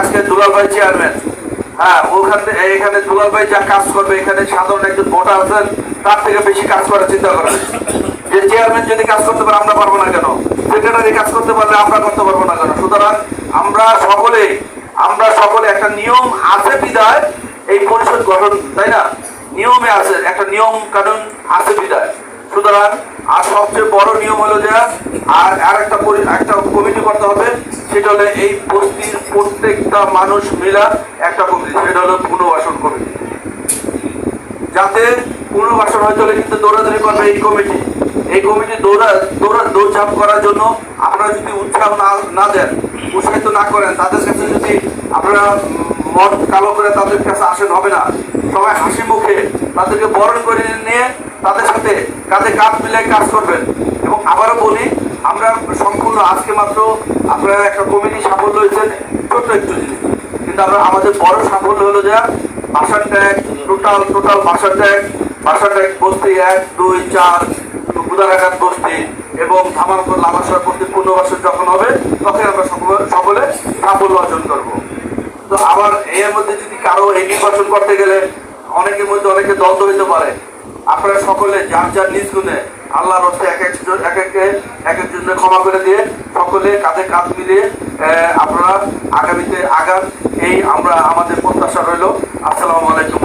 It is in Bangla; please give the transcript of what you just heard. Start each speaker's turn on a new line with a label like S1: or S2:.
S1: আজকে দুলাল চেয়ারম্যান। হ্যাঁ ওখান এখানে দুলাল যা কাজ করবে, এখানে সাধারণ একজন ভোটার আছেন, তার থেকে বেশি কাজ করার চিন্তা করেন যে চেয়ারম্যান যদি কাজ করতে পারে, আমরা পারব না কেন? সেক্রেটারি কাজ করতে পারলে আমরা করতে পারব না কেন? সুতরাং আমরা সকলে আমরা সকলে একটা নিয়ম আছে বিদায় এই পরিষদ গঠন, তাই না? নিয়মে আছে, একটা নিয়ম কানুন আছে বিদায় সুতরাং আর সবচেয়ে বড় নিয়ম হলো যে, আর আর একটা একটা কমিটি করতে হবে সেটা হলো এই বস্তির প্রত্যেকটা মানুষ মিলা একটা কমিটি সেটা হলো পুনর্বাসন কমিটি। যাতে পুনর্বাসন হয়ে চলে কিন্তু দৌড়াদৌড়ি করবে এই কমিটি। এই কমিটি দৌড়া দৌড়া, দৌড়ঝাঁপ করার জন্য আপনারা যদি উৎসাহ না না দেন, উৎসাহিত না করেন, তাদের কাছে যদি আপনারা মন কালো করে তাদের কাছে আসেন, হবে না। সবাই হাসি মুখে তাদেরকে বরণ করে নিয়ে তাদের সাথে কাঁধে কাঁধ মিলিয়ে কাজ করবেন এবং আবারও বলি আমরা সম্পূর্ণ আজকে মাত্র আপনারা একটা কমিটি সাফল্য হয়েছেন, ছোট্ট একটু জিনিস। কিন্তু আমরা আমাদের বড় সাফল্য হলো যে বাসার ট্যাগ, টোটাল টোটাল বাসার ট্যাগ বাসার ট্যাগ বস্তি এক, দুই, চার উদারাঘাত বস্তি এবং ধামালপুর লাভাসর বস্তি পুনর্বাসন যখন হবে, তখন আমরা সকলে- সকলে সাফল্য অর্জন করব। তো আবার এর মধ্যে যদি কারও এই নির্বাচন করতে গেলে অনেকের মধ্যে অনেকে দ্বন্দ্ব হইতে পারে। আপনারা সকলে যার যার নিজ গুণে আল্লাহর হস্তে একজন এক এককে এক একজনের ক্ষমা করে দিয়ে সকলে কাঁধে কাঁধ মিলিয়ে আপনারা আগামীতে আগাম এই আমরা আমাদের প্রত্যাশা রইল। আসসালামু আলাইকুম